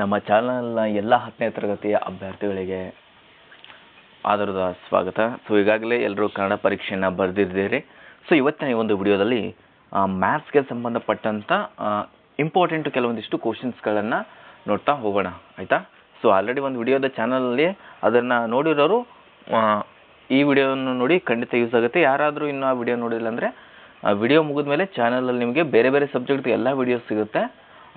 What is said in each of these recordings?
ನಮ್ಮ ಚಾನಲ್ನ ಎಲ್ಲ ಹತ್ತನೇ ತರಗತಿಯ ಅಭ್ಯರ್ಥಿಗಳಿಗೆ ಆದರದ ಸ್ವಾಗತ. ಸೊ ಈಗಾಗಲೇ ಎಲ್ಲರೂ ಕನ್ನಡ ಪರೀಕ್ಷೆಯನ್ನು ಬರೆದಿದ್ದೀರಿ. ಸೊ ಇವತ್ತಿನ ಈ ಒಂದು ವಿಡಿಯೋದಲ್ಲಿ ಮ್ಯಾಥ್ಸ್ಗೆ ಸಂಬಂಧಪಟ್ಟಂಥ ಇಂಪಾರ್ಟೆಂಟ್ ಕೆಲವೊಂದಿಷ್ಟು ಕ್ವಶನ್ಸ್ಗಳನ್ನು ನೋಡ್ತಾ ಹೋಗೋಣ. ಆಯಿತಾ? ಸೊ ಆಲ್ರೆಡಿ ಒಂದು ವಿಡಿಯೋದ ಚಾನಲಲ್ಲಿ ಅದನ್ನು ನೋಡಿರೋರು ಈ ವಿಡಿಯೋವನ್ನು ನೋಡಿ ಖಂಡಿತ ಯೂಸ್ ಆಗುತ್ತೆ. ಯಾರಾದರೂ ಇನ್ನೂ ಆ ವಿಡಿಯೋ ನೋಡಿಲ್ಲ ಅಂದರೆ ವಿಡಿಯೋ ಮುಗಿದ ಮೇಲೆ ಚಾನಲಲ್ಲಿ ನಿಮಗೆ ಬೇರೆ ಬೇರೆ ಸಬ್ಜೆಕ್ಟ್ ಎಲ್ಲ ವಿಡಿಯೋಸ್ ಸಿಗುತ್ತೆ.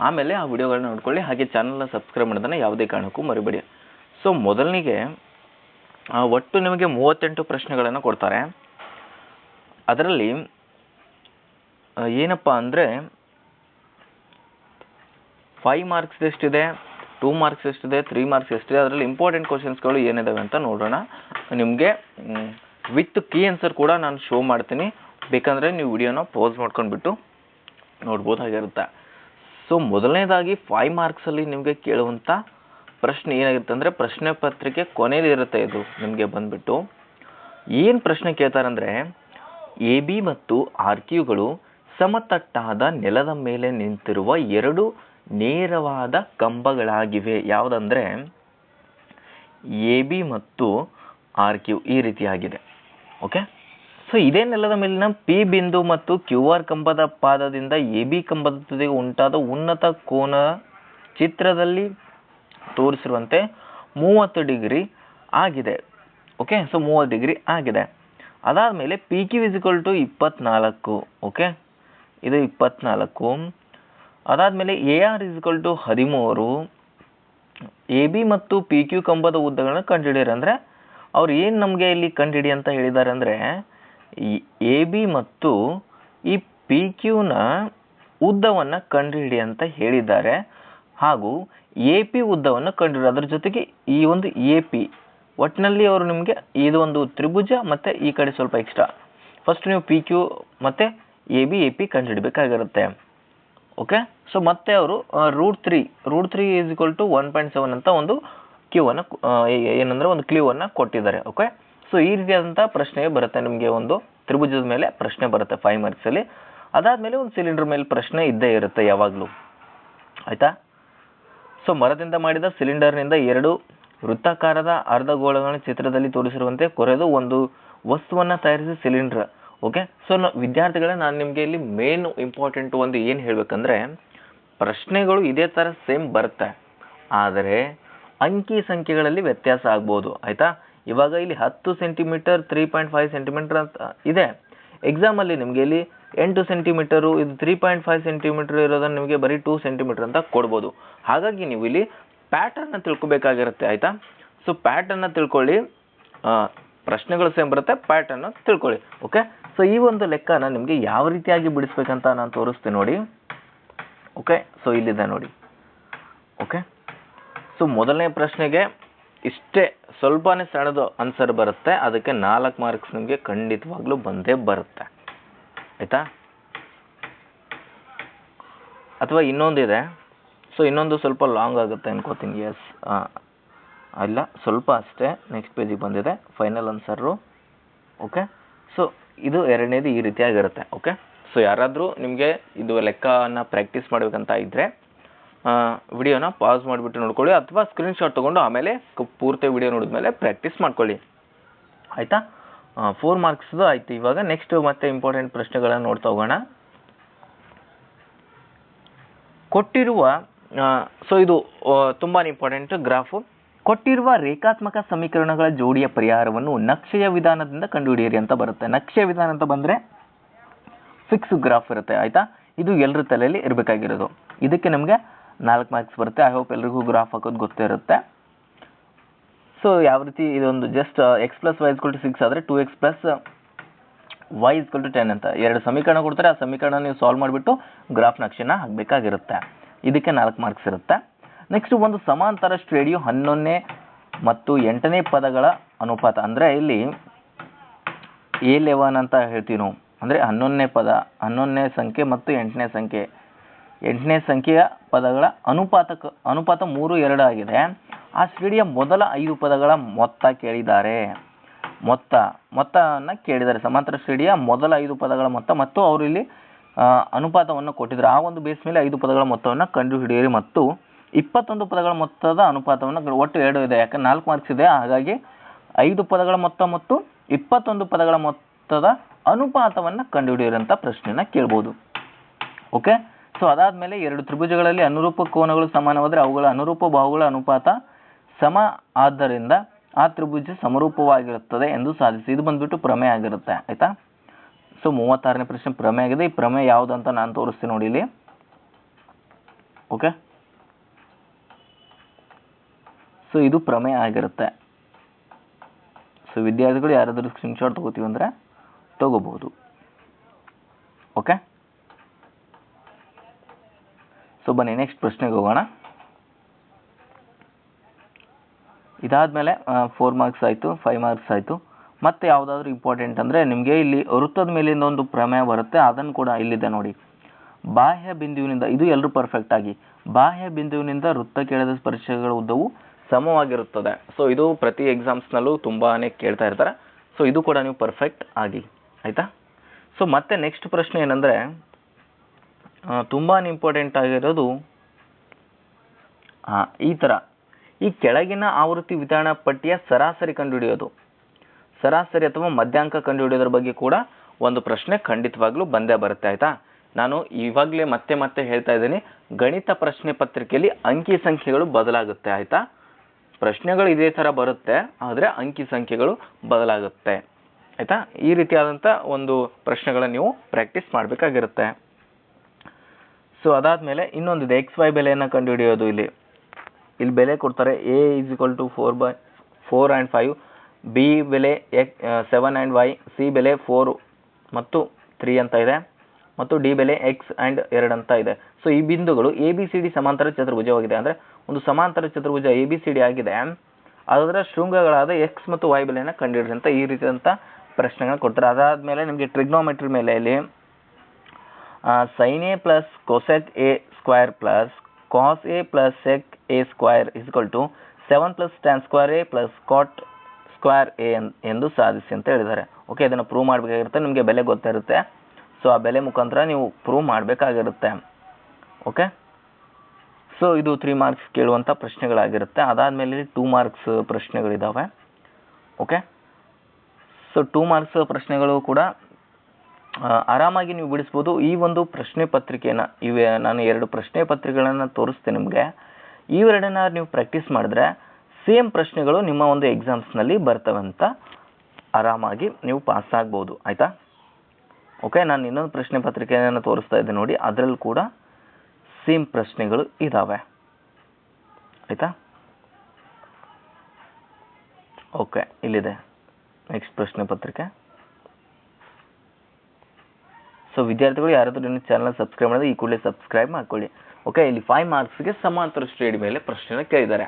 ಆಮೇಲೆ ಆ ವಿಡಿಯೋಗಳನ್ನ ನೋಡ್ಕೊಳ್ಳಿ. ಹಾಗೆ ಚಾನಲ್ನ ಸಬ್ಸ್ಕ್ರೈಬ್ ಮಾಡೋದನ್ನು ಯಾವುದೇ ಕಾರಣಕ್ಕೂ ಮರಿಬೇಡಿ. ಸೊ ಮೊದಲನಿಗೆ ಒಟ್ಟು ನಿಮಗೆ ಮೂವತ್ತೆಂಟು ಪ್ರಶ್ನೆಗಳನ್ನು ಕೊಡ್ತಾರೆ. ಅದರಲ್ಲಿ ಏನಪ್ಪ ಅಂದರೆ ಫೈವ್ ಮಾರ್ಕ್ಸ್ ಎಷ್ಟಿದೆ ಟೂ ಮಾರ್ಕ್ಸ್ ಎಷ್ಟಿದೆ ತ್ರೀ ಮಾರ್ಕ್ಸ್ ಎಷ್ಟಿದೆ, ಅದರಲ್ಲಿ ಇಂಪಾರ್ಟೆಂಟ್ ಕ್ವಶನ್ಸ್ಗಳು ಏನಿದ್ದಾವೆ ಅಂತ ನೋಡೋಣ. ನಿಮಗೆ ವಿತ್ ಕೀ ಆನ್ಸರ್ ಕೂಡ ನಾನು ಶೋ ಮಾಡ್ತೀನಿ. ಬೇಕಂದರೆ ನೀವು ವಿಡಿಯೋನ ಪೋಸ್ ಮಾಡ್ಕೊಂಡ್ಬಿಟ್ಟು ನೋಡ್ಬೋದಾಗಿರುತ್ತೆ ಸೊ ಮೊದಲನೇದಾಗಿ ಫೈವ್ ಮಾರ್ಕ್ಸಲ್ಲಿ ನಿಮಗೆ ಕೇಳುವಂಥ ಪ್ರಶ್ನೆ ಏನಾಗಿರುತ್ತೆ ಅಂದರೆ ಪ್ರಶ್ನೆ ಪತ್ರಿಕೆ ಕೊನೆಯಲ್ಲಿ ಇರುತ್ತೆ ಇದು ನಿಮಗೆ ಬಂದ್ಬಿಟ್ಟು. ಏನು ಪ್ರಶ್ನೆ ಕೇಳ್ತಾರಂದರೆ ಎ ಬಿ ಮತ್ತು ಆರ್ ಕ್ಯೂಗಳು ಸಮತಟ್ಟಾದ ನೆಲದ ಮೇಲೆ ನಿಂತಿರುವ ಎರಡು ನೇರವಾದ ಕಂಬಗಳಾಗಿವೆ. ಯಾವುದಂದರೆ ಎ ಬಿ ಮತ್ತು ಆರ್ ಕ್ಯೂ ಈ ರೀತಿಯಾಗಿದೆ. ಓಕೆ ಸೊ ಇದೇ ನೆಲದ ಮೇಲಿನ ಪಿ ಬಿಂದು ಮತ್ತು ಕ್ಯೂ ಆರ್ ಕಂಬದ ಪಾದದಿಂದ ಎ ಬಿ ಕಂಬದ ತುದಿಗೆ ಉಂಟಾದ ಉನ್ನತ ಕೋನ ಚಿತ್ರದಲ್ಲಿ ತೋರಿಸಿರುವಂತೆ ಮೂವತ್ತು ಡಿಗ್ರಿ ಆಗಿದೆ. ಓಕೆ ಸೊ ಮೂವತ್ತು ಡಿಗ್ರಿ ಆಗಿದೆ. ಅದಾದಮೇಲೆ ಪಿ ಕ್ಯೂ ಇಸ್ಕೊಲ್ ಟು ಇಪ್ಪತ್ನಾಲ್ಕು. ಓಕೆ ಇದು ಇಪ್ಪತ್ನಾಲ್ಕು. ಅದಾದಮೇಲೆ ಎ ಆರ್ ಇಸ್ಕೊಲ್ ಟು ಹದಿಮೂರು. ಎ ಬಿ ಮತ್ತು ಪಿ ಕ್ಯೂ ಕಂಬದ ಉದ್ದಗಳನ್ನು ಕಂಡುಹಿಡಿಯಿರಿ ಅಂದರೆ ಅವ್ರು ಏನು ನಮಗೆ ಇಲ್ಲಿ ಕಂಡುಹಿಡಿ ಅಂತ ಹೇಳಿದ್ದಾರೆ ಅಂದರೆ ಎ ಬಿ ಮತ್ತು ಈ ಪಿ ಕ್ಯೂನ ಉದ್ದವನ್ನು ಕಂಡುಹಿಡಿ ಅಂತ ಹೇಳಿದ್ದಾರೆ. ಹಾಗೂ ಎ ಪಿ ಉದ್ದವನ್ನು ಕಂಡುಹಿಡಿ. ಅದ್ರ ಜೊತೆಗೆ ಈ ಒಂದು ಎ ಪಿ ಒಟ್ಟಿನಲ್ಲಿ ಅವರು ನಿಮಗೆ ಇದು ಒಂದು ತ್ರಿಭುಜ ಮತ್ತು ಈ ಕಡೆ ಸ್ವಲ್ಪ ಎಕ್ಸ್ಟ್ರಾ ಫಸ್ಟ್ ನೀವು ಪಿ ಕ್ಯೂ ಮತ್ತು ಎ ಬಿ ಎ ಪಿ ಕಂಡುಹಿಡಬೇಕಾಗಿರುತ್ತೆ. ಓಕೆ ಸೊ ಮತ್ತೆ ಅವರು root three root three is equal to one point seven ಅಂತ ಒಂದು ಕ್ಯೂವನ್ನು ಏನಂದರೆ ಒಂದು ಕ್ಲೀವನ್ನು ಕೊಟ್ಟಿದ್ದಾರೆ. ಓಕೆ ಸೊ ಈ ರೀತಿಯಾದಂಥ ಪ್ರಶ್ನೆ ಬರುತ್ತೆ ನಿಮಗೆ ಒಂದು ತ್ರಿಭುಜದ ಮೇಲೆ ಪ್ರಶ್ನೆ ಬರುತ್ತೆ ಫೈವ್ ಮಾರ್ಕ್ಸಲ್ಲಿ ಅದಾದಮೇಲೆ ಒಂದು ಸಿಲಿಂಡರ್ ಮೇಲೆ ಪ್ರಶ್ನೆ ಇದ್ದೇ ಇರುತ್ತೆ ಯಾವಾಗಲೂ. ಆಯಿತಾ? ಸೊ ಮರದಿಂದ ಮಾಡಿದ ಸಿಲಿಂಡರ್ನಿಂದ ಎರಡು ವೃತ್ತಾಕಾರದ ಅರ್ಧಗೋಳಗಳನ್ನು ಚಿತ್ರದಲ್ಲಿ ತೋರಿಸಿರುವಂತೆ ಕೊರೆದು ಒಂದು ವಸ್ತುವನ್ನು ತಯಾರಿಸಿ ಸಿಲಿಂಡರ್ ಓಕೆ ಸೊ ವಿದ್ಯಾರ್ಥಿಗಳೇ, ನಾನು ನಿಮಗೆ ಇಲ್ಲಿ ಮೇನ್ ಇಂಪಾರ್ಟೆಂಟ್ ಒಂದು ಏನು ಹೇಳಬೇಕಂದ್ರೆ, ಪ್ರಶ್ನೆಗಳು ಇದೇ ಥರ ಸೇಮ್ ಬರುತ್ತೆ. ಆದರೆ, ಅಂಕಿ ಸಂಖ್ಯೆಗಳಲ್ಲಿ ವ್ಯತ್ಯಾಸ ಆಗ್ಬೋದು. ಆಯಿತಾ? ಇವಾಗ ಇಲ್ಲಿ ಹತ್ತು centimetre three point five centimetre ಅಂತ ಇದೆ. ಎಕ್ಸಾಮಲ್ಲಿ ನಿಮಗೆ ಇಲ್ಲಿ ಎಂಟು ಸೆಂಟಿಮೀಟರು ಇದು ತ್ರೀ ಪಾಯಿಂಟ್ ಫೈವ್ ಸೆಂಟಿಮೀಟರ್ ಇರೋದನ್ನು ನಿಮಗೆ ಬರೀ ಟೂ ಸೆಂಟಿಮೀಟರ್ ಅಂತ ಕೊಡ್ಬೋದು. ಹಾಗಾಗಿ ನೀವು ಇಲ್ಲಿ ಪ್ಯಾಟರ್ನ ತಿಳ್ಕೊಬೇಕಾಗಿರುತ್ತೆ, ಆಯಿತಾ? ಸೊ ಪ್ಯಾಟರ್ನ ತಿಳ್ಕೊಳ್ಳಿ. ಪ್ರಶ್ನೆಗಳು ಸೇಮ್ ಬರುತ್ತೆ ಪ್ಯಾಟರ್ನ ತಿಳ್ಕೊಳ್ಳಿ ಓಕೆ ಸೊ ಈ ಒಂದು ಲೆಕ್ಕನ ನಿಮಗೆ ಯಾವ ರೀತಿಯಾಗಿ ಬಿಡಿಸ್ಬೇಕಂತ ನಾನು ತೋರಿಸ್ತೀನಿ ನೋಡಿ. ಓಕೆ ಸೊ ಇಲ್ಲಿದೆ ನೋಡಿ. ಓಕೆ ಸೊ ಮೊದಲನೇ ಪ್ರಶ್ನೆಗೆ ಇಷ್ಟೇ ಸ್ವಲ್ಪನೇ ಸಣ್ಣದು ಆನ್ಸರ್ ಬರುತ್ತೆ. ಅದಕ್ಕೆ ನಾಲ್ಕು ಮಾರ್ಕ್ಸ್ ನಿಮಗೆ ಖಂಡಿತವಾಗ್ಲೂ ಬಂದೇ ಬರುತ್ತೆ. ಆಯಿತಾ? ಅಥವಾ ಇನ್ನೊಂದಿದೆ? ಸೊ ಇನ್ನೊಂದು ಸ್ವಲ್ಪ ಲಾಂಗ್ ಆಗುತ್ತೆ ಅನ್ಕೋತೀನಿ. ಎಸ್ ಇಲ್ಲ, ಸ್ವಲ್ಪ ಅಷ್ಟೇ ನೆಕ್ಸ್ಟ್ ಪೇಜಿಗೆ ಬಂದಿದೆ. ಫೈನಲ್ ಆನ್ಸರು ಓಕೆ ಸೊ ಇದು ಎರಡನೇದು ಈ ರೀತಿಯಾಗಿರುತ್ತೆ. ಓಕೆ ಸೊ ಯಾರಾದರೂ ನಿಮಗೆ ಇದು ಲೆಕ್ಕನ ಪ್ರಾಕ್ಟೀಸ್ ಮಾಡಬೇಕಂತ ಇದ್ದರೆ ವಿಡಿಯೋನ ಪಾಸ್ ಮಾಡಿಬಿಟ್ಟು ನೋಡ್ಕೊಳ್ಳಿ ಅಥವಾ ಸ್ಕ್ರೀನ್ಶಾಟ್ ತೊಗೊಂಡು ಆಮೇಲೆ ಪೂರ್ತಿ ವಿಡಿಯೋ ನೋಡಿದ್ಮೇಲೆ ಪ್ರಾಕ್ಟೀಸ್ ಮಾಡ್ಕೊಳ್ಳಿ. ಆಯಿತಾ? ಫೋರ್ ಮಾರ್ಕ್ಸ್ದು ಆಯಿತು. ಇವಾಗ ನೆಕ್ಸ್ಟ್ ಮತ್ತೆ ಇಂಪಾರ್ಟೆಂಟ್ ಪ್ರಶ್ನೆಗಳನ್ನು ನೋಡ್ತಾ ಹೋಗೋಣ. ಕೊಟ್ಟಿರುವ ಸೊ ಇದು ತುಂಬಾ ಇಂಪಾರ್ಟೆಂಟ್ ಗ್ರಾಫು ಕೊಟ್ಟಿರುವ ರೇಖಾತ್ಮಕ ಸಮೀಕರಣಗಳ ಜೋಡಿಯ ಪರಿಹಾರವನ್ನು ನಕ್ಷೆಯ ವಿಧಾನದಿಂದ ಕಂಡುಹಿಡಿಯಿರಿ ಅಂತ ಬರುತ್ತೆ. ನಕ್ಷೆಯ ವಿಧಾನ ಅಂತ ಬಂದರೆ ಫಿಕ್ಸ್ ಗ್ರಾಫ್ ಇರುತ್ತೆ. ಆಯಿತಾ? ಇದು ಎಲ್ಲರ ತಲೆಯಲ್ಲಿ ಇರಬೇಕಾಗಿರೋದು. ಇದಕ್ಕೆ ನಮಗೆ ನಾಲ್ಕು ಮಾರ್ಕ್ಸ್ ಬರುತ್ತೆ. ಐ ಹೋಪ್ ಎಲ್ರಿಗೂ ಗ್ರಾಫ್ ಹಾಕೋದು ಗೊತ್ತಿರುತ್ತೆ ಸೊ ಯಾವ ರೀತಿ ಇದೊಂದು just X plus Y to six ಆದರೆ two X plus Y equal to ಅಂತ. ಎರಡು ಸಮೀಕರಣ ಕೊಡ್ತಾರೆ. ಆ ಸಮೀಕರಣ ನೀವು ಸಾಲ್ವ್ ಮಾಡಿಬಿಟ್ಟು ಗ್ರಾಫ್ ನಕ್ಷೆನ ಹಾಕಬೇಕಾಗಿರುತ್ತೆ. ಇದಕ್ಕೆ ನಾಲ್ಕು ಮಾರ್ಕ್ಸ್ ಇರುತ್ತೆ. ನೆಕ್ಸ್ಟ್ ಒಂದು ಸಮಾಂತರ ಶ್ರೇಣಿಯು ಹನ್ನೊಂದನೇ ಮತ್ತು ಎಂಟನೇ ಪದಗಳ ಅನುಪಾತ. ಅಂದರೆ ಇಲ್ಲಿ ಎ ಲೆವನ್ ಅಂತ ಹೇಳ್ತೀವಿ ನಾವು. ಅಂದರೆ ಹನ್ನೊಂದನೇ ಪದ, ಹನ್ನೊಂದನೇ ಸಂಖ್ಯೆ ಮತ್ತು ಎಂಟನೇ ಸಂಖ್ಯೆ. ಎಂಟನೇ ಸಂಖ್ಯೆಯ ಪದಗಳ ಅನುಪಾತಕ, ಅನುಪಾತ ಮೂರು ಎರಡು ಆಗಿದೆ. ಆ ಶ್ರೇಣಿಯ ಮೊದಲ ಐದು ಪದಗಳ ಮೊತ್ತ ಕೇಳಿದ್ದಾರೆ. ಮೊತ್ತ ಮೊತ್ತವನ್ನು ಕೇಳಿದ್ದಾರೆ. ಸಮಾಂತರ ಶ್ರೇಣಿಯ ಮೊದಲ ಐದು ಪದಗಳ ಮೊತ್ತ ಮತ್ತು ಅವರು ಇಲ್ಲಿ ಅನುಪಾತವನ್ನು ಕೊಟ್ಟಿದ್ದಾರೆ. ಆ ಒಂದು ಬೇಸ್ ಮೇಲೆ ಐದು ಪದಗಳ ಮೊತ್ತವನ್ನು ಕಂಡುಹಿಡಿಯಿರಿ ಮತ್ತು ಇಪ್ಪತ್ತೊಂದು ಪದಗಳ ಮೊತ್ತದ ಅನುಪಾತವನ್ನು ಒಟ್ಟು ಎರಡು ಇದೆ. ಯಾಕೆ ನಾಲ್ಕು ಮಾರ್ಕ್ಸ್ ಇದೆ. ಹಾಗಾಗಿ ಐದು ಪದಗಳ ಮೊತ್ತ ಮತ್ತು ಇಪ್ಪತ್ತೊಂದು ಪದಗಳ ಮೊತ್ತದ ಅನುಪಾತವನ್ನು ಕಂಡುಹಿಡಿಯಿರಿ ಅಂತ ಪ್ರಶ್ನೆಯನ್ನು ಕೇಳ್ಬೋದು. ಓಕೆ ಸೊ ಅದಾದಮೇಲೆ ಎರಡು ತ್ರಿಭುಜಗಳಲ್ಲಿ ಅನುರೂಪ ಕೋನಗಳು ಸಮಾನವಾದರೆ ಅವುಗಳ ಅನುರೂಪ ಬಾಹುಗಳ ಅನುಪಾತ ಸಮ ಆದ್ದರಿಂದ ಆ ತ್ರಿಭುಜ ಸಮರೂಪವಾಗಿರುತ್ತದೆ ಎಂದು ಸಾಧಿಸಿ. ಇದು ಬಂದ್ಬಿಟ್ಟು ಪ್ರಮೇಯ ಆಗಿರುತ್ತೆ, ಆಯ್ತಾ? ಸೊ ಮೂವತ್ತಾರನೇ ಪ್ರಶ್ನೆ ಪ್ರಮೇಯ ಆಗಿದೆ. ಈ ಪ್ರಮೇಯ ಯಾವುದು ಅಂತ ನಾನು ತೋರಿಸ್ತೀನಿ ನೋಡಿ ಇಲ್ಲಿ. ಓಕೆ ಸೊ ಇದು ಪ್ರಮೇಯ ಆಗಿರುತ್ತೆ. ಸೊ ವಿದ್ಯಾರ್ಥಿಗಳು ಯಾರಾದರೂ ಸ್ಕ್ರೀನ್ಶಾಟ್ ತಗೋತೀವಿ ಅಂದರೆ ತಗೋಬಹುದು ಓಕೆ ಸೊ ಬನ್ನಿ ನೆಕ್ಸ್ಟ್ ಪ್ರಶ್ನೆಗೆ ಹೋಗೋಣ. ಇದಾದ ಮೇಲೆ ಫೋರ್ ಮಾರ್ಕ್ಸ್ ಆಯಿತು ಫೈವ್ ಮಾರ್ಕ್ಸ್ ಆಯಿತು. ಮತ್ತೆ ಯಾವುದಾದ್ರೂ ಇಂಪಾರ್ಟೆಂಟ್ ಅಂದರೆ ನಿಮಗೆ ಇಲ್ಲಿ ವೃತ್ತದ ಮೇಲಿಂದ ಒಂದು ಪ್ರಮೇಯ ಬರುತ್ತೆ, ಅದನ್ನು ಕೂಡ ಇಲ್ಲಿದೆ ನೋಡಿ. ಬಾಹ್ಯ ಬಿಂದುವಿನಿಂದ, ಇದು ಎಲ್ಲರೂ ಪರ್ಫೆಕ್ಟ್ ಆಗಿ. ಬಾಹ್ಯ ಬಿಂದುವಿನಿಂದ ವೃತ್ತ ಕೇಳಿದ ಸ್ಪರ್ಶಗಳ ಉದ್ದವು ಸಮವಾಗಿರುತ್ತದೆ. ಸೊ ಇದು ಪ್ರತಿ ಎಕ್ಸಾಮ್ಸ್ನಲ್ಲೂ ತುಂಬಾ ಕೇಳ್ತಾ ಇರ್ತಾರೆ. ಸೊ ಇದು ಕೂಡ ನೀವು ಪರ್ಫೆಕ್ಟ್ ಆಗಿ. ಆಯಿತಾ? ಸೊ ಮತ್ತೆ ನೆಕ್ಸ್ಟ್ ಪ್ರಶ್ನೆ ಏನಂದರೆ ತುಂಬಾ ಇಂಪಾರ್ಟೆಂಟ್ ಆಗಿರೋದು ಈ ಥರ ಈ ಕೆಳಗಿನ ಆವೃತ್ತಿ ವಿತರಣಾ ಪಟ್ಟಿಯ ಸರಾಸರಿ ಕಂಡುಹಿಡಿಯೋದು. ಸರಾಸರಿ ಅಥವಾ ಮಧ್ಯಾಂಕ ಕಂಡುಹಿಡಿಯೋದ್ರ ಬಗ್ಗೆ ಕೂಡ ಒಂದು ಪ್ರಶ್ನೆ ಖಂಡಿತವಾಗ್ಲೂ ಬಂದೇ ಬರುತ್ತೆ, ಆಯಿತಾ? ನಾನು ಇವಾಗಲೇ ಮತ್ತೆ ಮತ್ತೆ ಹೇಳ್ತಾ ಇದ್ದೀನಿ, ಗಣಿತ ಪ್ರಶ್ನೆ ಪತ್ರಿಕೆಯಲ್ಲಿ ಅಂಕಿ ಸಂಖ್ಯೆಗಳು ಬದಲಾಗುತ್ತೆ, ಆಯಿತಾ? ಪ್ರಶ್ನೆಗಳು ಇದೇ ಥರ ಬರುತ್ತೆ, ಆದರೆ ಅಂಕಿ ಸಂಖ್ಯೆಗಳು ಬದಲಾಗುತ್ತೆ, ಆಯಿತಾ? ಈ ರೀತಿಯಾದಂಥ ಒಂದು ಪ್ರಶ್ನೆಗಳನ್ನು ನೀವು ಪ್ರಾಕ್ಟೀಸ್ ಮಾಡಬೇಕಾಗಿರುತ್ತೆ. ಸೊ ಅದಾದಮೇಲೆ ಇನ್ನೊಂದಿದೆ ಎಕ್ಸ್ ವೈ ಬೆಲೆಯನ್ನು ಕಂಡುಹಿಡಿಯೋದು ಇಲ್ಲಿ. ಇಲ್ಲಿ ಬೆಲೆ ಕೊಡ್ತಾರೆ A is equal to four by four and five B ಬೆಲೆ X seven and Y C ಬೆಲೆ ಫೋರು ಮತ್ತು ತ್ರೀ ಅಂತ ಇದೆ. ಮತ್ತು ಡಿ ಬೆಲೆ ಎಕ್ಸ್ ಆ್ಯಂಡ್ ಎರಡು ಅಂತ ಇದೆ. ಸೊ ಈ ಬಿಂದುಗಳು ಎ ಬಿ ಸಿ ಡಿ ಸಮಾಂತರ ಚತುರ್ಭುಜವಾಗಿದೆ ಅಂದರೆ ಒಂದು ಸಮಾಂತರ ಚತುರ್ಭುಜ ಎ ಬಿ ಸಿ ಡಿ ಆಗಿದೆ. ಅದರ ಶೃಂಗಗಳಾದ ಎಕ್ಸ್ ಮತ್ತು ವೈ ಬೆಲೆಯನ್ನು ಕಂಡುಹಿಡಿದಂಥ ಈ ರೀತಿಯಾದಂಥ ಪ್ರಶ್ನೆಗಳನ್ನ ಕೊಡ್ತಾರೆ. ಅದಾದಮೇಲೆ ನಿಮಗೆ ಟ್ರಿಗ್ನೋಮೆಟ್ರಿ ಮೇಲೆ ಇಲ್ಲಿ sine A plus cosec A square plus cos A plus sec A square equal to seven plus tan square A plus cot square A ಎಂದು ಸಾಧಿಸಿ ಅಂತ ಹೇಳಿದ್ದಾರೆ. ಓಕೆ ಇದನ್ನು ಪ್ರೂವ್ ಮಾಡಬೇಕಾಗಿರುತ್ತೆ, ನಿಮಗೆ ಬೆಲೆ ಗೊತ್ತಿರುತ್ತೆ. ಸೊ ಆ ಬೆಲೆ ಮುಖಾಂತರ ನೀವು ಪ್ರೂವ್ ಮಾಡಬೇಕಾಗಿರುತ್ತೆ. ಓಕೆ ಸೊ ಇದು ತ್ರೀ ಮಾರ್ಕ್ಸ್ ಕೇಳುವಂಥ ಪ್ರಶ್ನೆಗಳಾಗಿರುತ್ತೆ. ಅದಾದಮೇಲೆ ಟೂ ಮಾರ್ಕ್ಸ್ ಪ್ರಶ್ನೆಗಳಿದ್ದಾವೆ ಓಕೆ ಸೊ ಟೂ ಮಾರ್ಕ್ಸ್ ಪ್ರಶ್ನೆಗಳು ಕೂಡ ಆರಾಮಾಗಿ ನೀವು ಬಿಡಿಸ್ಬೋದು. ಈ ಒಂದು ಪ್ರಶ್ನೆ ಪತ್ರಿಕೆನ, ಇವೆ ನಾನು ಎರಡು ಪ್ರಶ್ನೆ ಪತ್ರಿಕೆಗಳನ್ನು ತೋರಿಸ್ತೇನೆ ನಿಮಗೆ. ಇವೆರಡನ್ನ ನೀವು ಪ್ರಾಕ್ಟೀಸ್ ಮಾಡಿದ್ರೆ ಸೇಮ್ ಪ್ರಶ್ನೆಗಳು ನಿಮ್ಮ ಒಂದು ಎಕ್ಸಾಮ್ಸ್ನಲ್ಲಿ ಬರ್ತವೆ ಅಂತ ಆರಾಮಾಗಿ ನೀವು ಪಾಸ್ ಆಗ್ಬೋದು. ಆಯಿತಾ? ಓಕೆ ನಾನು ಇನ್ನೊಂದು ಪ್ರಶ್ನೆ ಪತ್ರಿಕೆಯನ್ನು ತೋರಿಸ್ತಾ ಇದ್ದೆ ನೋಡಿ, ಅದರಲ್ಲಿ ಕೂಡ ಸೇಮ್ ಪ್ರಶ್ನೆಗಳು ಇದ್ದಾವೆ ಆಯಿತಾ? ಓಕೆ ಇಲ್ಲಿದೆ. ನೆಕ್ಸ್ಟ್ ಪ್ರಶ್ನೆ ಪತ್ರಿಕೆ. ಸೊ ವಿದ್ಯಾರ್ಥಿಗಳು ಯಾರಾದರೂ ನಿಮ್ಮ ಚಾನಲ್ ಸಬ್ಸ್ಕ್ರೈಬ್ ಮಾಡಿದ್ರೆ ಈ ಕೂಡಲೇ ಸಬ್ಸ್ಕ್ರೈಬ್ ಮಾಡ್ಕೊಳ್ಳಿ. ಓಕೆ ಇಲ್ಲಿ ಫೈವ್ ಮಾರ್ಕ್ಸ್ಗೆ ಸಮಾಂತರ ಶ್ರೇಣಿ ಮೇಲೆ ಪ್ರಶ್ನೆನ ಕೇಳಿದ್ದಾರೆ.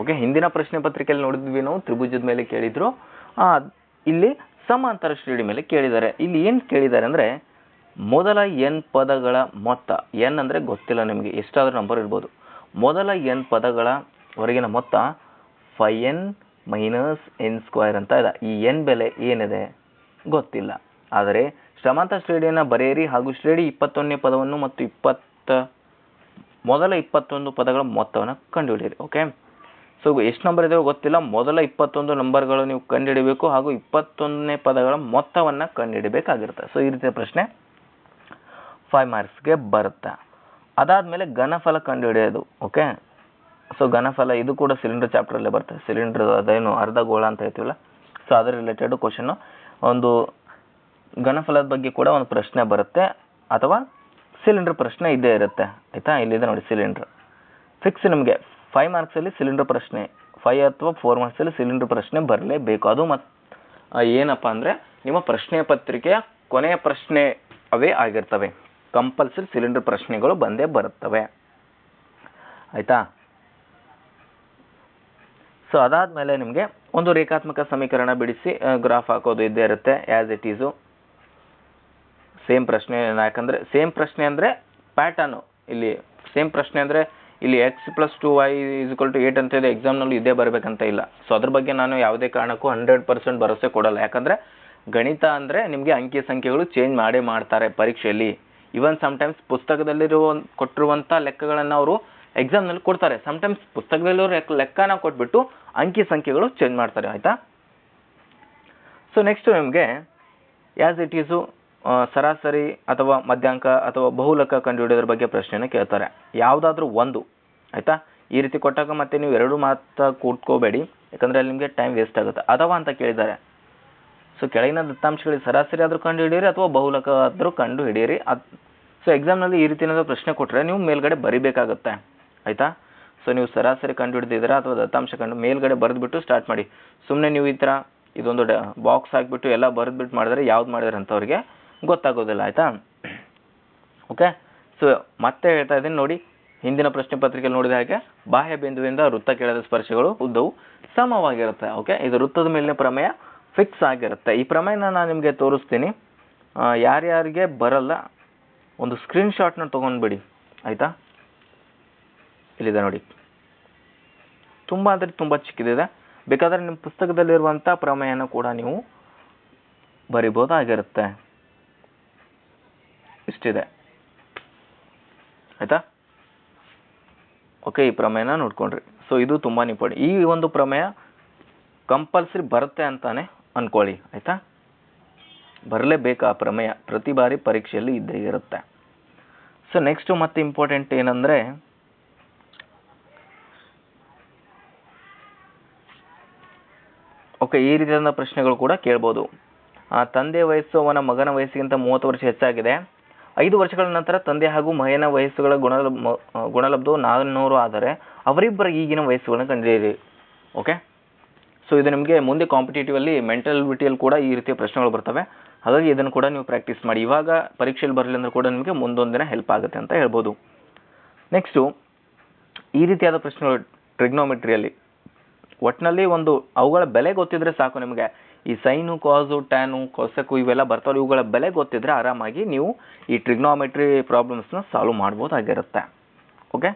ಓಕೆ ಹಿಂದಿನ ಪ್ರಶ್ನೆ ಪತ್ರಿಕೆಯಲ್ಲಿ ನೋಡಿದ್ವಿ ನಾವು, ತ್ರಿಭುಜದ ಮೇಲೆ ಕೇಳಿದ್ರು. ಇಲ್ಲಿ ಸಮಾಂತರ ಶ್ರೇಣಿ ಮೇಲೆ ಕೇಳಿದ್ದಾರೆ. ಇಲ್ಲಿ ಏನು ಕೇಳಿದ್ದಾರೆ ಅಂದರೆ, ಮೊದಲ ಎನ್ ಪದಗಳ ಮೊತ್ತ, ಎನ್ ಅಂದರೆ ಗೊತ್ತಿಲ್ಲ ನಿಮಗೆ, ಎಷ್ಟಾದರೂ ನಂಬರ್ ಇರ್ಬೋದು. ಮೊದಲ ಎನ್ ಪದಗಳ ಹೊರಗಿನ ಮೊತ್ತ five N minus N square ಅಂತ ಇದೆ. ಈ ಎನ್ ಬೆಲೆ ಏನಿದೆ? ಗೊತ್ತಿಲ್ಲ. ಆದರೆ ಶ್ರಮಾಂತರ ಶ್ರೇಣಿಯನ್ನು ಬರೆಯಿರಿ ಹಾಗೂ ಶ್ರೇಣಿ ಇಪ್ಪತ್ತೊಂದನೇ ಪದವನ್ನು ಮತ್ತು ಇಪ್ಪತ್ತ, ಮೊದಲ ಇಪ್ಪತ್ತೊಂದು ಪದಗಳ ಮೊತ್ತವನ್ನು ಕಂಡುಹಿಡಿಯಿರಿ ಓಕೆ ಸೊ ಎಷ್ಟು ನಂಬರ್ ಇದೆಯೋ ಗೊತ್ತಿಲ್ಲ. ಮೊದಲ ಇಪ್ಪತ್ತೊಂದು ನಂಬರ್ಗಳು ನೀವು ಕಂಡುಹಿಡಿಬೇಕು ಹಾಗೂ ಇಪ್ಪತ್ತೊಂದನೇ ಪದಗಳ ಮೊತ್ತವನ್ನು ಕಂಡುಹಿಡಬೇಕಾಗಿರುತ್ತೆ. ಸೊ ಈ ರೀತಿಯ ಪ್ರಶ್ನೆ ಫೈವ್ ಮಾರ್ಕ್ಸ್ಗೆ ಬರುತ್ತೆ. ಅದಾದಮೇಲೆ ಘನಫಲ ಕಂಡುಹಿಡಿಯೋದು ಓಕೆ ಸೊ ಘನಫಲ ಇದು ಕೂಡ ಸಿಲಿಂಡರ್ ಚಾಪ್ಟರಲ್ಲೇ ಬರುತ್ತೆ. ಸಿಲಿಂಡರ್ ಅದೇನು ಅರ್ಧ ಗೋಳ ಅಂತ ಹೇಳ್ತೀವಲ್ಲ? ಸೊ ಅದರ ರಿಲೇಟೆಡ್ ಕ್ವಶನ್ನು ಒಂದು ಘನಫಲದ ಬಗ್ಗೆ ಕೂಡ ಒಂದು ಪ್ರಶ್ನೆ ಬರುತ್ತೆ ಅಥವಾ ಸಿಲಿಂಡರ್ ಪ್ರಶ್ನೆ ಇದ್ದೇ ಇರುತ್ತೆ. ಆಯಿತಾ? ಇಲ್ಲಿದೆ ನೋಡಿ ಸಿಲಿಂಡರ್. ಫಿಕ್ಸ್ ನಿಮಗೆ. ಫೈವ್ ಮಾರ್ಕ್ಸಲ್ಲಿ ಸಿಲಿಂಡರ್ ಪ್ರಶ್ನೆ. ಫೈವ್ ಅಥವಾ ಫೋರ್ ಮಾರ್ಕ್ಸಲ್ಲಿ ಸಿಲಿಂಡರ್ ಪ್ರಶ್ನೆ ಬರಲೇಬೇಕು. ಅದು ಮತ್ತು ಏನಪ್ಪ ಅಂದರೆ ನಿಮ್ಮ ಪ್ರಶ್ನೆ ಪತ್ರಿಕೆಯ ಕೊನೆಯ ಪ್ರಶ್ನೆ ಅವೇ ಆಗಿರ್ತವೆ. ಕಂಪಲ್ಸರಿ ಸಿಲಿಂಡರ್ ಪ್ರಶ್ನೆಗಳು ಬಂದೇ ಬರುತ್ತವೆ. ಆಯಿತಾ? ಸೊ ಅದಾದಮೇಲೆ ನಿಮಗೆ ಒಂದು ರೇಖಾತ್ಮಕ ಸಮೀಕರಣ ಬಿಡಿಸಿ ಗ್ರಾಫ್ ಹಾಕೋದು ಇದ್ದೇ ಇರುತ್ತೆ ಆ್ಯಸ್ ಇಟ್ ಈಸು ಸೇಮ್ ಪ್ರಶ್ನೆ ಯಾಕಂದರೆ ಸೇಮ್ ಪ್ರಶ್ನೆ ಅಂದರೆ ಪ್ಯಾಟರ್ನು ಇಲ್ಲಿ ಸೇಮ್ ಪ್ರಶ್ನೆ ಅಂದರೆ ಇಲ್ಲಿ X plus two Y equal to eight ಅಂತ ಇದೆ ಎಕ್ಸಾಮ್ನಲ್ಲಿ ಇದೇ ಬರಬೇಕಂತ ಇಲ್ಲ. ಸೊ ಅದ್ರ ಬಗ್ಗೆ ನಾನು ಯಾವುದೇ ಕಾರಣಕ್ಕೂ ಹಂಡ್ರೆಡ್ ಪರ್ಸೆಂಟ್ ಭರವಸೆ ಕೊಡಲ್ಲ. ಯಾಕಂದರೆ ಗಣಿತ ಅಂದರೆ ನಿಮಗೆ ಅಂಕಿ ಸಂಖ್ಯೆಗಳು ಚೇಂಜ್ ಮಾಡೇ ಮಾಡ್ತಾರೆ ಪರೀಕ್ಷೆಯಲ್ಲಿ. ಇವನ್ ಸಮ್ಟೈಮ್ಸ್ ಪುಸ್ತಕದಲ್ಲಿರುವ ಕೊಟ್ಟಿರುವಂಥ ಲೆಕ್ಕಗಳನ್ನು ಅವರು ಎಕ್ಸಾಮ್ನಲ್ಲಿ ಕೊಡ್ತಾರೆ. ಸಮ್ಟೈಮ್ಸ್ ಪುಸ್ತಕದಲ್ಲಿರೋ ಲೆಕ್ಕ ಲೆಕ್ಕನ ಕೊಟ್ಬಿಟ್ಟು ಅಂಕಿ ಸಂಖ್ಯೆಗಳು ಚೇಂಜ್ ಮಾಡ್ತಾರೆ, ಆಯಿತಾ? ಸೊ ನೆಕ್ಸ್ಟು ನಿಮಗೆ ಆ್ಯಸ್ ಇಟ್ ಈಸು ಸರಾಸರಿ ಅಥವಾ ಮಧ್ಯಾಂಕ ಅಥವಾ ಬಹುಲಕ ಕಂಡುಹಿಡಿಯೋದ್ರ ಬಗ್ಗೆ ಪ್ರಶ್ನೆನ ಕೇಳ್ತಾರೆ. ಯಾವುದಾದ್ರೂ ಒಂದು, ಆಯಿತಾ? ಈ ರೀತಿ ಕೊಟ್ಟಾಗ ಮತ್ತೆ ನೀವು ಎರಡು ಮಾತ್ರ ಕೂತ್ಕೋಬೇಡಿ, ಯಾಕಂದರೆ ಅಲ್ಲಿ ನಿಮಗೆ ಟೈಮ್ ವೇಸ್ಟ್ ಆಗುತ್ತೆ. ಅಥವಾ ಅಂತ ಕೇಳಿದ್ದಾರೆ. ಸೊ ಕೆಳಗಿನ ದತ್ತಾಂಶಗಳಿಗೆ ಸರಾಸರಿ ಆದರೂ ಕಂಡು ಹಿಡಿಯಿರಿ ಅಥವಾ ಬಹುಲಕ ಆದರೂ ಕಂಡು ಹಿಡಿಯಿರಿ ಅದು ಸೊ ಎಕ್ಸಾಮ್ನಲ್ಲಿ ಈ ರೀತಿ ಏನಾದರೂ ಪ್ರಶ್ನೆ ಕೊಟ್ಟರೆ ನೀವು ಮೇಲ್ಗಡೆ ಬರಿಬೇಕಾಗತ್ತೆ, ಆಯಿತಾ? ಸೊ ನೀವು ಸರಾಸರಿ ಕಂಡು ಹಿಡಿದಿದ್ದೀರಾ ಅಥವಾ ದತ್ತಾಂಶ ಕಂಡು, ಮೇಲ್ಗಡೆ ಬರೆದ್ಬಿಟ್ಟು ಸ್ಟಾರ್ಟ್ ಮಾಡಿ. ಸುಮ್ಮನೆ ನೀವು ಈ ಥರ ಇದೊಂದು ಡ ಬಾಕ್ಸ್ ಹಾಕಿಬಿಟ್ಟು ಎಲ್ಲ ಬರೆದ್ಬಿಟ್ಟು ಮಾಡಿದ್ರೆ ಯಾವ್ದು ಮಾಡಿದ್ರೆ ಅಂತ ಅವ್ರಿಗೆ ಗೊತ್ತಾಗೋದಿಲ್ಲ, ಆಯಿತಾ? ಓಕೆ ಸೊ ಮತ್ತೆ ಹೇಳ್ತಾ ಇದ್ದೀನಿ ನೋಡಿ, ಹಿಂದಿನ ಪ್ರಶ್ನೆ ಪತ್ರಿಕೆಯಲ್ಲಿ ನೋಡಿದ ಹಾಗೆ, ಬಾಹ್ಯ ಬಿಂದುವಿಂದ ವೃತ್ತ ಕೆಳದ ಸ್ಪರ್ಶಗಳು ಉದ್ದವು ಸಮವಾಗಿರುತ್ತೆ ಓಕೆ ಇದು ವೃತ್ತದ ಮೇಲಿನ ಪ್ರಮೇಯ ಫಿಕ್ಸ್ ಆಗಿರುತ್ತೆ. ಈ ಪ್ರಮೇಯನ ನಾನು ನಿಮಗೆ ತೋರಿಸ್ತೀನಿ. ಯಾರ್ಯಾರಿಗೆ ಬರಲ್ಲ, ಒಂದು ಸ್ಕ್ರೀನ್ಶಾಟ್ನ ತೊಗೊಂಡ್ಬಿಡಿ, ಆಯಿತಾ? ಇಲ್ಲಿದೆ ನೋಡಿ. ತುಂಬ ಅಂದರೆ ತುಂಬ ಚಿಕ್ಕದಿದೆ. ಬೇಕಾದರೆ ನಿಮ್ಮ ಪುಸ್ತಕದಲ್ಲಿರುವಂಥ ಪ್ರಮೇಯನ ಕೂಡ ನೀವು ಬರಿಬೋದಾಗಿರುತ್ತೆ ಇಷ್ಟಿದೆ ಆಯಿತಾ? ಓಕೆ ಈ ಪ್ರಮೇಯನ ನೋಡ್ಕೊಂಡ್ರಿ. ಸೊ ಇದು ತುಂಬಾ ಇಂಪಾರ್ಟೆಂಟ್. ಈ ಒಂದು ಪ್ರಮೇಯ ಕಂಪಲ್ಸರಿ ಬರುತ್ತೆ ಅಂತಾನೆ ಅನ್ಕೊಳ್ಳಿ. ಆಯಿತಾ? ಬರಲೇಬೇಕು ಆ ಪ್ರಮೇಯ. ಪ್ರತಿ ಬಾರಿ ಪರೀಕ್ಷೆಯಲ್ಲಿ ಇದ್ದೇ ಇರುತ್ತೆ. ಸೊ ನೆಕ್ಸ್ಟು ಮತ್ತೆ ಇಂಪಾರ್ಟೆಂಟ್ ಏನಂದರೆ ಓಕೆ ಈ ರೀತಿಯಾದ ಪ್ರಶ್ನೆಗಳು ಕೂಡ ಕೇಳ್ಬೋದು. ಆ, ತಂದೆ ವಯಸ್ಸು ಅವನ ಮಗನ ವಯಸ್ಸಿಗಿಂತ ಮೂವತ್ತು ವರ್ಷ ಹೆಚ್ಚಾಗಿದೆ. ಐದು ವರ್ಷಗಳ ನಂತರ ತಂದೆ ಹಾಗೂ ಮಗನ ವಯಸ್ಸುಗಳ ಗುಣಲಬ್ ಮ- ಆ, ಗುಣಲಬ್ಧವು ಆದರೆ ಅವರಿಬ್ಬರ ಈಗಿನ ವಯಸ್ಸುಗಳನ್ನು ಕಂಡುಹಿಡಿಯಿರಿ ಓಕೆ ಸೊ ಇದು ನಿಮಗೆ ಮುಂದೆ ಕಾಂಪಿಟೇಟಿವ್ ಅಲ್ಲಿ ಮೆಂಟಲ್ ಬಿಟಿಯಲ್ಲಿ ಕೂಡ ಈ ರೀತಿಯ ಪ್ರಶ್ನೆಗಳು ಬರ್ತವೆ. ಹಾಗಾಗಿ ಇದನ್ನು ಕೂಡ ನೀವು ಪ್ರಾಕ್ಟೀಸ್ ಮಾಡಿ. ಇವಾಗ ಪರೀಕ್ಷೆಯಲ್ಲಿ ಬರಲಿಲ್ಲ ಅಂದ್ರೆ ಕೂಡ ನಿಮಗೆ ಮುಂದೊಂದು ದಿನ ಹೆಲ್ಪ್ ಆಗುತ್ತೆ ಅಂತ ಹೇಳ್ಬೋದು. ನೆಕ್ಸ್ಟು ಈ ರೀತಿಯಾದ ಪ್ರಶ್ನೆಗಳು ಟ್ರಿಗ್ನೋಮೆಟ್ರಿಯಲ್ಲಿ ಒಟ್ಟಿನಲ್ಲಿ ಒಂದು ಅವುಗಳ ಬೆಲೆ ಗೊತ್ತಿದ್ರೆ ಸಾಕು ನಿಮಗೆ. ಈ ಸೈನು ಕಾಸು ಟ್ಯಾನು, ಕೊಸೆಕು ಇವೆಲ್ಲ ಬರ್ತಾವೆ ಇವುಗಳ ಬೆಲೆ ಗೊತ್ತಿದ್ರೆ ಆರಾಮಾಗಿ ನೀವು ಈ ಟ್ರಿಗ್ನೋಮೆಟ್ರಿ ಪ್ರಾಬ್ಲಮ್ಸ್ನ ಸಾಲ್ವ್ ಮಾಡ್ಬೋದಾಗಿರುತ್ತೆ. ಓಕೆ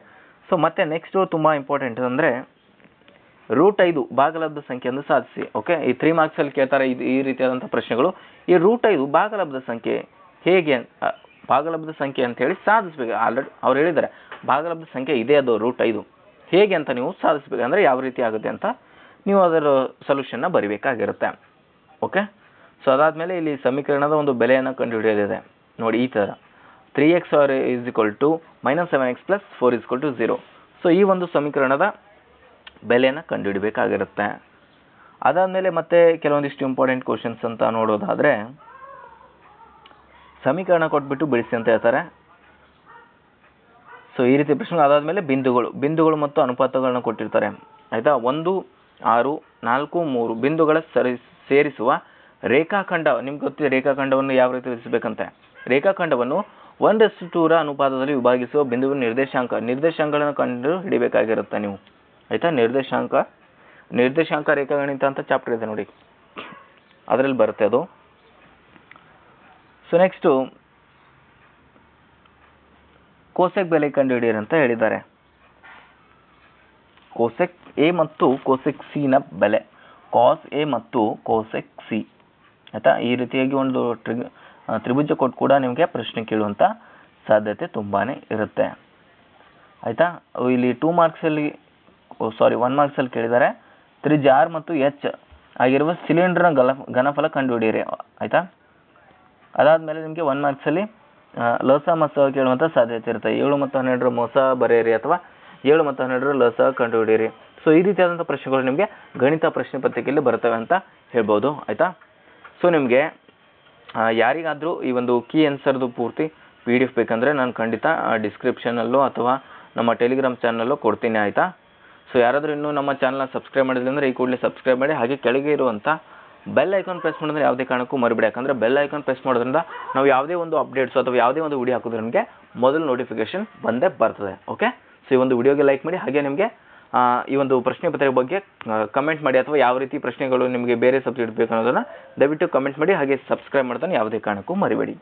ಸೊ ಮತ್ತೆ ನೆಕ್ಸ್ಟು ತುಂಬ ಇಂಪಾರ್ಟೆಂಟ್ ಅಂದರೆ ರೂಟ್ ಐದು ಭಾಗಲಬ್ಧ ಸಂಖ್ಯೆಯನ್ನು ಸಾಧಿಸಿ. ಓಕೆ ಈ ತ್ರೀ ಮಾರ್ಕ್ಸಲ್ಲಿ ಕೇಳ್ತಾರೆ ಇದು ಈ ರೀತಿಯಾದಂಥ ಪ್ರಶ್ನೆಗಳು. ಈ ರೂಟ್ ಐದು ಭಾಗಲಬ್ಧ ಸಂಖ್ಯೆ ಹೇಗೆ ಭಾಗಲಬ್ಧ ಸಂಖ್ಯೆ ಅಂತ ಹೇಳಿ ಸಾಧಿಸ್ಬೇಕು. ಆಲ್ರೆಡಿ ಅವ್ರು ಹೇಳಿದ್ದಾರೆ ಭಾಗಲಬ್ಧ ಸಂಖ್ಯೆ ಇದೆ ಅದು ರೂಟ್ ಐದು. ಹೇಗೆ ಅಂತ ನೀವು ಸಾಧಿಸ್ಬೇಕು? ಅಂದರೆ ಯಾವ ರೀತಿ ಆಗುತ್ತೆ ಅಂತ ನೀವು ಅದರ ಸೊಲ್ಯೂಷನ್ನ ಬರಿಬೇಕಾಗಿರುತ್ತೆ. ಓಕೆ ಸೊ ಅದಾದಮೇಲೆ ಇಲ್ಲಿ ಸಮೀಕರಣದ ಒಂದು ಬೆಲೆಯನ್ನು ಕಂಡುಹಿಡಿಯೋದಿದೆ ನೋಡಿ, ಈ ಥರ three X R is equal to minus seven X plus four equal to zero so ಈ ಒಂದು ಸಮೀಕರಣದ ಬೆಲೆಯನ್ನು ಕಂಡುಹಿಡಬೇಕಾಗಿರುತ್ತೆ. ಅದಾದಮೇಲೆ ಮತ್ತೆ ಕೆಲವೊಂದಿಷ್ಟು ಇಂಪಾರ್ಟೆಂಟ್ ಕ್ವಶನ್ಸ್ ಅಂತ ನೋಡೋದಾದರೆ, ಸಮೀಕರಣ ಕೊಟ್ಬಿಟ್ಟು ಬಿಡಿಸಿ ಅಂತ ಹೇಳ್ತಾರೆ. ಸೊ ಈ ರೀತಿ ಪ್ರಶ್ನೆ ಅದಾದಮೇಲೆ ಬಿಂದುಗಳು. ಬಿಂದುಗಳು ಮತ್ತು ಅನುಪಾತಗಳನ್ನ ಕೊಟ್ಟಿರ್ತಾರೆ. ಆಯಿತಾ? ಒಂದು, ಆರು, ನಾಲ್ಕು, ಮೂರು. ಬಿಂದುಗಳ ಸರಿ ಸೇರಿಸುವ ರೇಖಾಖಂಡ, ನಿಮ್ಗೆ ಗೊತ್ತಿದೆ ರೇಖಾಖಂಡವನ್ನು ಯಾವ ರೀತಿ ರಚಿಸಬೇಕಂತೆ ರೇಖಾಖಂಡವನ್ನು ಒಂದಷ್ಟು ಟೂರ ಅನುಪಾತದಲ್ಲಿ ವಿಭಾಗಿಸುವ ಬಿಂದುವಿನ ನಿರ್ದೇಶಾಂಕ. ನಿರ್ದೇಶಾಂಕಗಳನ್ನು ಕಂಡು ಹಿಡಿಬೇಕಾಗಿರುತ್ತೆ ನೀವು. ಆಯಿತಾ? ನಿರ್ದೇಶಾಂಕ. ನಿರ್ದೇಶಾಂಕ ರೇಖಾಗಣಿತ ಅಂತ ಚಾಪ್ಟರ್ ಇದೆ ನೋಡಿ. ಅದರಲ್ಲಿ ಬರುತ್ತೆ ಅದು. ಸೊ ನೆಕ್ಸ್ಟು ಕೋಸೆಕ್ ಬೆಲೆ ಕಂಡುಹಿಡಿಯಿರಿ ಅಂತ ಹೇಳಿದ್ದಾರೆ. ಕೋಸೆಕ್ ಎ ಮತ್ತು ಕೋಸೆಕ್ ಸಿನ ಬೆಲೆ. ಕಾಸ್ ಎ ಮತ್ತು ಕೋಸೆಕ್ ಸಿ ಆಯಿತಾ? ಈ ರೀತಿಯಾಗಿ ಒಂದು ಟ್ರಿಗ್ ತ್ರಿಭುಜ ಕೊಟ್ಟು ಕೂಡ ನಿಮಗೆ ಪ್ರಶ್ನೆ ಕೇಳುವಂಥ ಸಾಧ್ಯತೆ ತುಂಬಾ ಇರುತ್ತೆ. ಆಯಿತಾ? ಇಲ್ಲಿ ಟೂ ಮಾರ್ಕ್ಸಲ್ಲಿ ಸಾರಿ ಒನ್ ಮಾರ್ಕ್ಸಲ್ಲಿ ಕೇಳಿದ್ದಾರೆ. ತ್ರಿಜ್ಯ ಆರ್ ಮತ್ತು ಎಚ್ ಆಗಿರುವ ಸಿಲಿಂಡರ್ನ ಗಲ, ಘನಫಲ ಕಂಡುಹಿಡಿಯಿರಿ. ಆಯಿತಾ? ಅದಾದಮೇಲೆ ನಿಮಗೆ ಒನ್ ಮಾರ್ಕ್ಸಲ್ಲಿ ಲಸ ಮಸ ಕೇಳುವಂಥ ಸಾಧ್ಯತೆ ಇರುತ್ತೆ. ಏಳು ಮತ್ತು ಹನ್ನೆರಡರ ಮೋಸ ಬರೆಯಿರಿ ಅಥವಾ ಏಳು ಮತ್ತು ಹನ್ನೆರಡರ ಲಸ ಕಂಡುಹಿಡಿಯಿರಿ. ಸೊ ಈ ರೀತಿಯಾದಂಥ ಪ್ರಶ್ನೆಗಳು ನಿಮಗೆ ಗಣಿತ ಪ್ರಶ್ನೆ ಪತ್ರಿಕೆಯಲ್ಲಿ ಬರ್ತವೆ ಅಂತ ಹೇಳ್ಬೋದು. ಆಯಿತಾ? ಸೊ ನಿಮಗೆ ಯಾರಿಗಾದರೂ ಈ ಒಂದು ಕೀ ಆನ್ಸರ್ದು ಪೂರ್ತಿ ಪಿ ಡಿ ಎಫ್ ಬೇಕಂದರೆ ನಾನು ಖಂಡಿತ ಡಿಸ್ಕ್ರಿಪ್ಷನಲ್ಲೋ ಅಥವಾ ನಮ್ಮ ಟೆಲಿಗ್ರಾಮ್ ಚಾನಲ್ಲೋ ಕೊಡ್ತೀನಿ, ಆಯಿತಾ? ಸೊ ಯಾರಾದರೂ ಇನ್ನೂ ನಮ್ಮ ಚಾನಲ್ನ ಸಬ್ಸ್ಕ್ರೈಬ್ ಮಾಡಿದ್ರೆ ಅಂದರೆ ಈ ಕೂಡಲೇ ಸಬ್ಸ್ಕ್ರೈಬ್ ಮಾಡಿ, ಹಾಗೆ ಕೆಳಗೆ ಇರುವಂಥ ಬೆಲ್ ಐಕಾನ್ ಪ್ರೆಸ್ ಮಾಡಿದ್ರೆ ಯಾವುದೇ ಕಾರಣಕ್ಕೂ ಮರಿಬೇಡಿ. ಯಾಕಂದರೆ ಬೆಲ್ ಐಕಾನ್ ಪ್ರೆಸ್ ಮಾಡೋದ್ರಿಂದ ನಾವು ಯಾವುದೇ ಒಂದು ಅಪ್ಡೇಟ್ಸ್ ಅಥವಾ ಯಾವುದೇ ಒಂದು ವಿಡಿಯೋ ಹಾಕಿದ್ರೆ ನಿಮಗೆ ಮೊದಲು ನೋಟಿಫಿಕೇಶನ್ ಬಂದೇ ಬರ್ತದೆ. ಓಕೆ ಸೊ ಈ ಒಂದು ವಿಡಿಯೋಗೆ ಲೈಕ್ ಮಾಡಿ, ಹಾಗೆ ನಿಮಗೆ ಈ ಒಂದು ಪ್ರಶ್ನೆ ಪತ್ರಿಕೆ ಬಗ್ಗೆ ಕಮೆಂಟ್ ಮಾಡಿ ಅಥವಾ ಯಾವ ರೀತಿ ಪ್ರಶ್ನೆಗಳು ನಿಮಗೆ ಬೇರೆ ಸಬ್ಜೆಕ್ಟ್ ಬೇಕು ಅನ್ನೋದನ್ನು ದಯವಿಟ್ಟು ಕಮೆಂಟ್ ಮಾಡಿ, ಹಾಗೆ ಸಬ್ಸ್ಕ್ರೈಬ್ ಮಾಡ್ತಾನೆ ಯಾವುದೇ ಕಾರಣಕ್ಕೂ ಮರಿಬೇಡಿ.